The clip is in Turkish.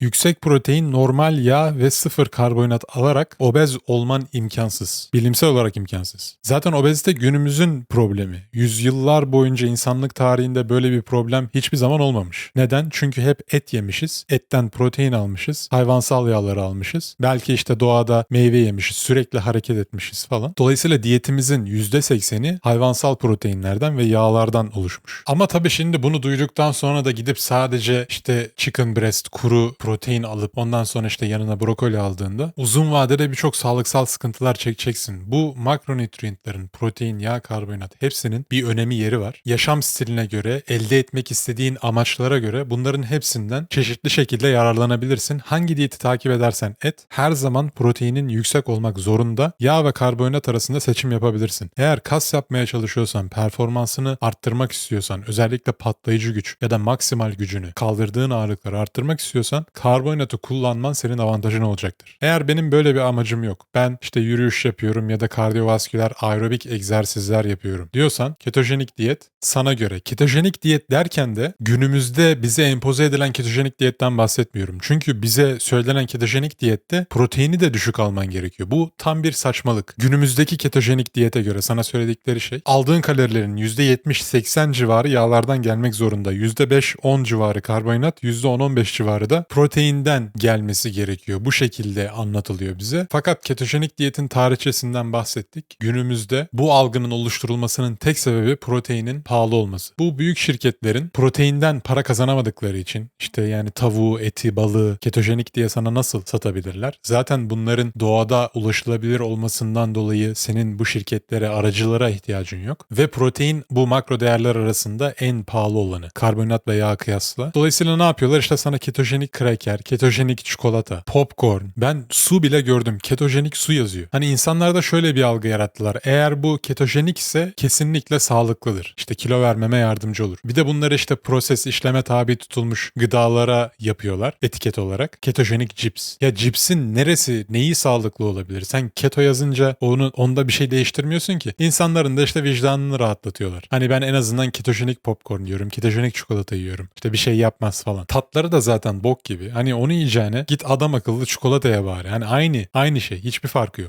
Yüksek protein, normal yağ ve sıfır karbonhidrat alarak obez olman imkansız. Bilimsel olarak imkansız. Zaten obezite günümüzün problemi. Yüzyıllar boyunca insanlık tarihinde böyle bir problem hiçbir zaman olmamış. Neden? Çünkü hep et yemişiz. Etten protein almışız. Hayvansal yağları almışız. Belki işte doğada meyve yemişiz. Sürekli hareket etmişiz falan. Dolayısıyla diyetimizin %80'i hayvansal proteinlerden ve yağlardan oluşmuş. Ama tabii şimdi bunu duyduktan sonra da gidip sadece işte chicken breast, kuru protein alıp ondan sonra işte yanına brokoli aldığında uzun vadede birçok sağlıksal sıkıntılar çekeceksin. Bu makronütriyentlerin protein, yağ, karbonhidrat hepsinin bir önemi yeri var. Yaşam stiline göre, elde etmek istediğin amaçlara göre bunların hepsinden çeşitli şekilde yararlanabilirsin. Hangi diyeti takip edersen et her zaman proteinin yüksek olmak zorunda. Yağ ve karbonhidrat arasında seçim yapabilirsin. Eğer kas yapmaya çalışıyorsan, performansını arttırmak istiyorsan, özellikle patlayıcı güç ya da maksimal gücünü, kaldırdığın ağırlıkları arttırmak istiyorsan karbonhidratı kullanman senin avantajın olacaktır. Eğer benim böyle bir amacım yok. Ben işte yürüyüş yapıyorum ya da kardiyovasküler aerobik egzersizler yapıyorum diyorsan ketojenik diyet sana göre. Ketojenik diyet derken de günümüzde bize empoze edilen ketojenik diyetten bahsetmiyorum. Çünkü bize söylenen ketojenik diyette proteini de düşük alman gerekiyor. Bu tam bir saçmalık. Günümüzdeki ketojenik diyete göre sana söyledikleri şey aldığın kalorilerin %70-80 civarı yağlardan gelmek zorunda. %5-10 civarı karbonhidrat, %10-15 civarı da proteinden gelmesi gerekiyor. Bu şekilde anlatılıyor bize. Fakat ketojenik diyetin tarihçesinden bahsettik. Günümüzde bu algının oluşturulmasının tek sebebi proteinin pahalı olması. Bu büyük şirketlerin proteinden para kazanamadıkları için işte yani tavuğu, eti, balığı ketojenik diye sana nasıl satabilirler? Zaten bunların doğada ulaşılabilir olmasından dolayı senin bu şirketlere, aracılara ihtiyacın yok. Ve protein bu makro değerler arasında en pahalı olanı. Karbonhidrat ve yağ kıyasla. Dolayısıyla ne yapıyorlar? İşte sana ketojenik kraker, ketojenik çikolata, popcorn. Ben su bile gördüm. Ketojenik su yazıyor. Hani insanlarda şöyle bir algı yarattılar. Eğer bu ketojenik ise kesinlikle sağlıklıdır. İşte kilo vermeme yardımcı olur. Bir de bunları işte proses işleme tabi tutulmuş gıdalara yapıyorlar etiket olarak. Ketojenik cips. Ya cipsin neresi neyi sağlıklı olabilir? Sen keto yazınca onu onda bir şey değiştirmiyorsun ki. İnsanların da işte vicdanını rahatlatıyorlar. Hani ben en azından ketojenik popcorn yiyorum. Ketojenik çikolata yiyorum. İşte bir şey yapmaz falan. Tatları da zaten bok gibi. Hani onu yiyeceğine git adam akıllı çikolataya bari. Hani aynı aynı şey. Hiçbir farkı yok.